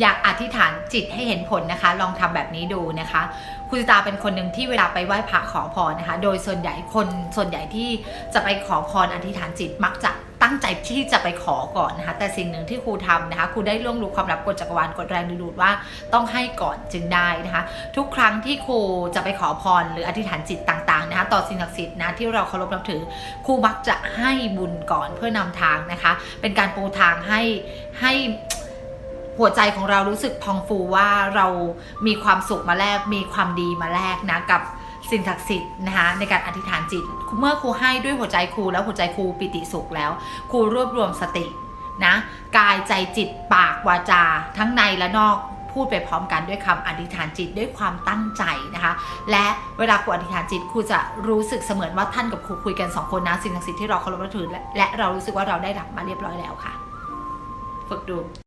อยากอธิษฐานจิตให้เห็นผลนะคะ ลองทำแบบนี้ดูนะคะ คุณตาเป็นคนหนึ่งที่เวลาไปไหว้พระขอพรนะคะ โดยส่วนใหญ่คนส่วนใหญ่ที่จะไปขอพรอธิษฐานจิตมักจะตั้งใจที่จะไปขอก่อนนะคะ แต่สิ่งหนึ่งที่ครูทำนะคะครูได้ล่วงรู้ความลับกฎจักรวาลกฎแรงดึงดูดว่าต้องให้ก่อนจึงได้นะคะ ทุกครั้งที่ครูจะไปขอพรหรืออธิษฐานจิตต่างๆนะคะต่อสิ่งศักดิ์สิทธิ์นะที่เราเคารพนับถือครูมักจะให้บุญก่อนเพื่อนำทางนะคะ เป็นการปูทางให้ให้ หัวใจของเรารู้สึกพองฟูว่าเรามีความสุขมาแลกมีความดีมาแลกนะกับสิ่งศักดิ์สิทธิ์นะคะในการอธิษฐานจิต เมื่อครูให้ด้วยหัวใจครูแล้วหัวใจครูปิติสุขแล้ว ครูรวบรวมสตินะกายใจจิตปากวาจา ทั้งในและนอกพูดไปพร้อมกันด้วยคำอธิษฐานจิตด้วยความตั้งใจนะคะ และเวลาครูอธิษฐานจิตครูจะรู้สึกเสมือนว่าท่านกับครูคุยกันสองคนนะสิ่งศักดิ์สิทธิ์ที่เราเคารพนับถือและและเรารู้สึกว่าเราได้รับมาเรียบร้อยแล้วค่ะ ฝึกดู